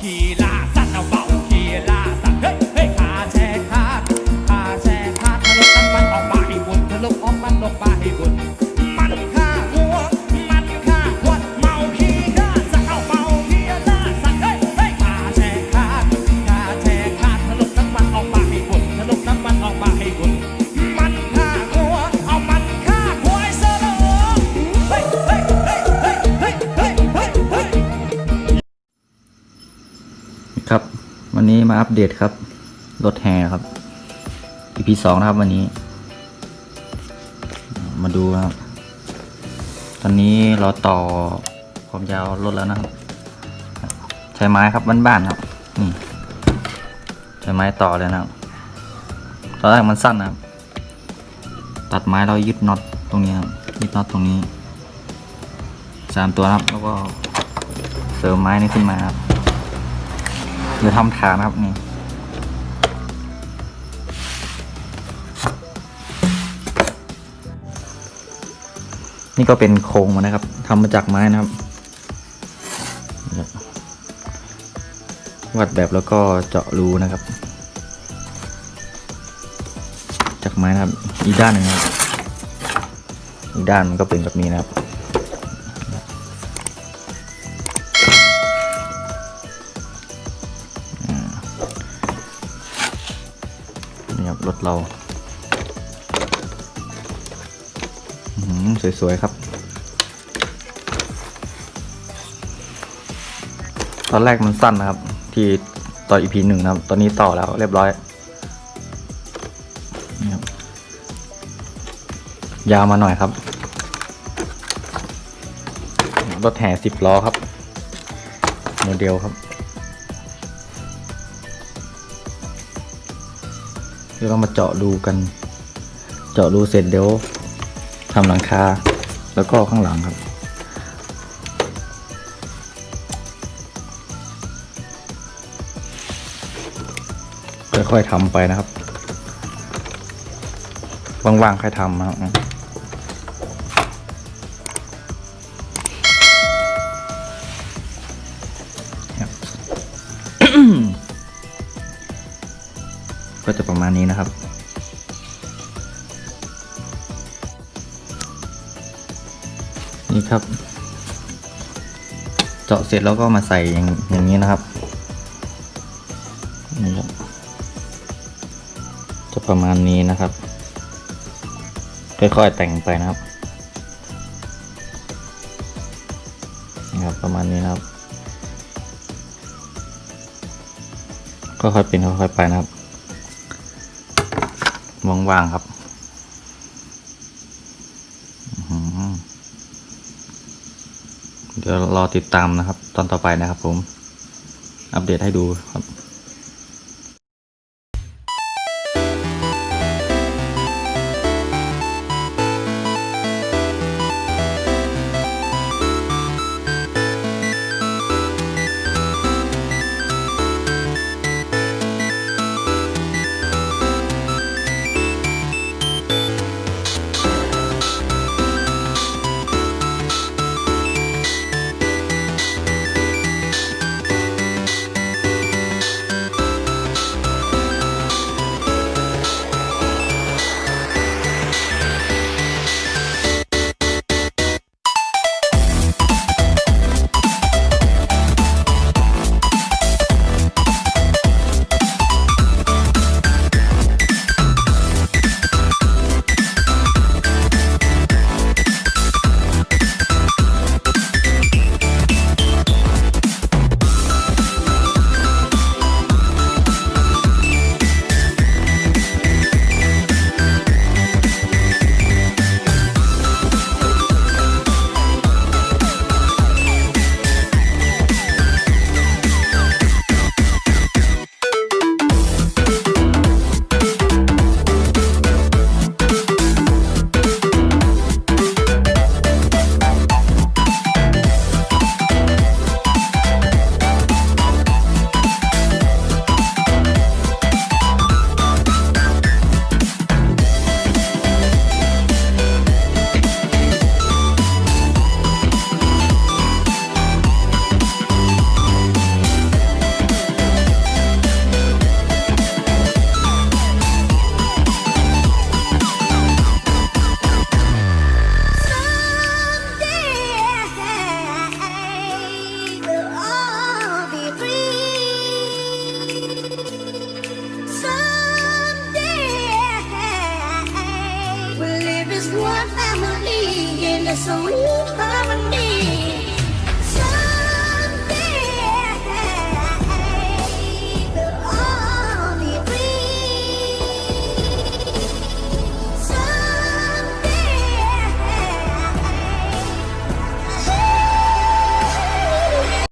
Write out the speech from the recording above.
ขี่ลาสัตว์เอาเบาขี่ลาสัตว์เฮ้ยเฮ้ยขาแช่ขาดขาแช่ขาดทะลุน้ำมันออกมาให้บุญทะลุออกมันออกมาให้ ครับ วันนี้มาอัปเดตครับ รถแห่ครับ EP สองนะครับวันนี้ มาดูครับ ตอนนี้เราต่อความยาวรถแล้วนะครับ ใช้ไม้ครับบ้านๆครับนี่ใช้ไม้ต่อเลยนะครับตอนแรกมันสั้นนะครับ ตัดไม้เรายึดน็อตตรงนี้ครับยึดน็อตตรงนี้สามตัวครับ แล้วก็เสริมไม้นี้ขึ้นมาครับ หรือทำฐานครับนี่นี่ก็เป็นโครงมันนะครับทำมาจากไม้นะครับวัดแบบแล้วก็เจาะรูนะครับ จากไม้นะครับ อีกด้านหนึ่งนะครับอีกด้านมันก็เป็นแบบนี้นะครับ รถเราสวย ๆ ครับ ตอนแรกมันสั้นนะครับ ที่ต่อ EP หนึ่งนะครับ ตอนนี้ต่อแล้วเรียบร้อยยาวมาหน่อยครับ รถแห่สิบล้อครับ โมเดลครับ เดี๋ยวเรามาเจาะรูกัน เจาะรูเสร็จเดี๋ยวทำหลังคา แล้วก็ข้างหลังครับ ค่อยๆทำไปนะครับว่างๆค่อยทำนะครับครับ ก็จะประมาณนี้นะครับ นี่ครับ เจาะเสร็จแล้วก็มาใส่อย่างอย่างนี้นะครับนี่ครับจะประมาณนี้นะครับ ค่อยๆแต่งไปนะครับนี่ครับประมาณนี้นะครับค่อยๆเป็นค่อยๆไปนะครับ ว่างๆครับเดี๋ยวรอติดตามนะครับ ตอนต่อไปนะครับผม อัปเดตให้ดูครับ is one family in a sweet harmony.